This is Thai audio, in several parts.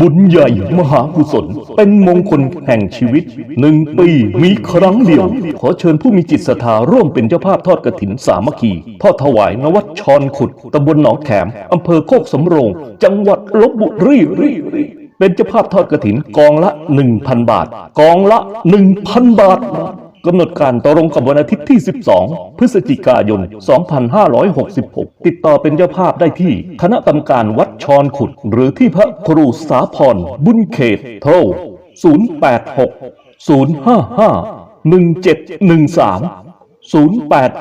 บุญใหญ่มหากุศล เป็นมงคลแห่งชีวิตหนึ่งปีมีครั้งเดียว ขอเชิญผู้มีจิตศรัทธาร่วมเป็นเจ้าภาพทอดกระถินสามัคคี ทอดถวายนวัดชอนขุดตำบลหนองแขมอำเภอโคกสำโรง จังหวัดลบบุรีรีรีเป็นเจ้าภาพทอดกระถินกองละ 1,000 บาท กองละ 1,000 บาท กำหนดการตรงกับวันอาทิตย์ที่ 12 พฤศจิกายน 2566 ติดต่อเป็นเจ้าภาพได้ที่ คณะกรรมการวัดชอนขุด หรือที่พระครูสาพรบุญเขตโทร 086 055 1713 086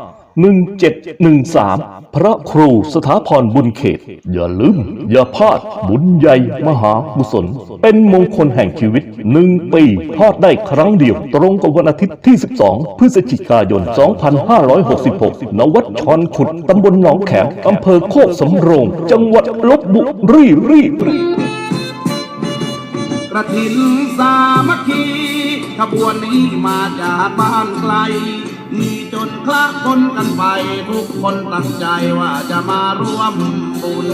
055 1713 พระครูสถาพรบุญเขต อย่าลืม อย่าพลาด บุญใหญ่มหากุศลเป็นมงคลแห่งชีวิตหนึ่งปีทอดได้ครั้งเดียว ตรงกับวันอาทิตย์ที่ 12 พฤศจิกายน 2566 ณ วัดชอนขุด ตำบลหนองแขมอำเภอโคกสำโรง จังหวัดลบบุรีรีรีกระถินสามัคคีขบวนนี้มาจากบ้านไกล มีจนคละคนกันไป ทุกคนตั้งใจว่าจะมาร่วมบุญ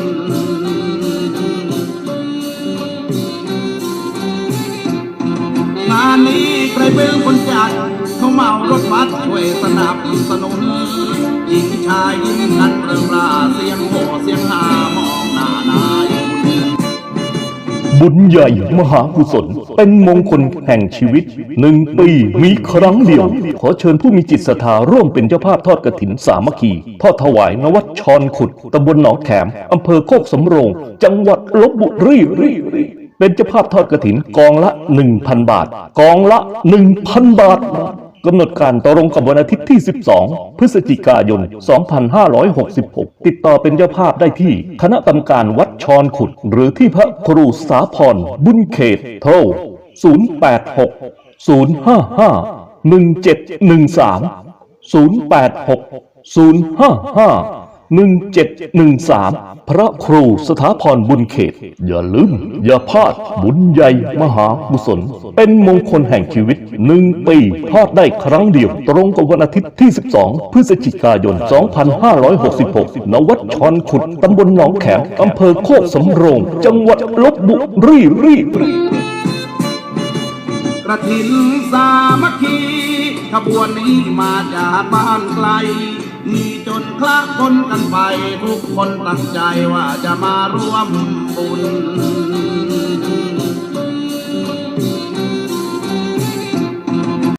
งานนี้ใครเป็นคนจัดเขาเมารถบัสช่วยสนับสนุนหญิงชายยิ้มกันเริ่มราเสียงโหเสียงหา บุญใหญ่มหากุศล เป็นมงคลแห่งชีวิตหนึ่งปีมีครั้งเดียว ขอเชิญผู้มีจิตศรัทธาร่วมเป็นเจ้าภาพทอดกระถินสามัคคี ทอดถวายนวัดชอนขุดตำบลหนองแขมอำเภอโคกสำโรง จังหวัดลบบุรีรีรีเป็นเจ้าภาพทอดกระถินกองละ 1,000 บาท กองละ 1,000 บาท กำหนดการตรงกับวันอาทิตย์ที่ 12 พฤศจิกายน 2566 ติดต่อเป็นเจ้าภาพได้ที่ คณะกรรมการวัดชอนขุด หรือที่พระครูสาพรบุญเขตโทร 086 055 1713 086 055 1713 พระครูสถาพรบุญเขต อย่าลืม อย่าพลาด บุญใหญ่มหากุศลเป็นมงคลแห่งชีวิตหนึ่งปีทอดได้ครั้งเดียว ตรงกับวันอาทิตย์ที่ 12 พฤศจิกายน 2566 ณ วัดชอนขุด ตำบลหนองแขมอำเภอโคกสำโรง จังหวัดลบบุรีรีรีกระถินสามัคคีขบวนนี้มาจากบ้านไกล มีจนคละคนกันไป ทุกคนตั้งใจว่าจะมาร่วมบุญ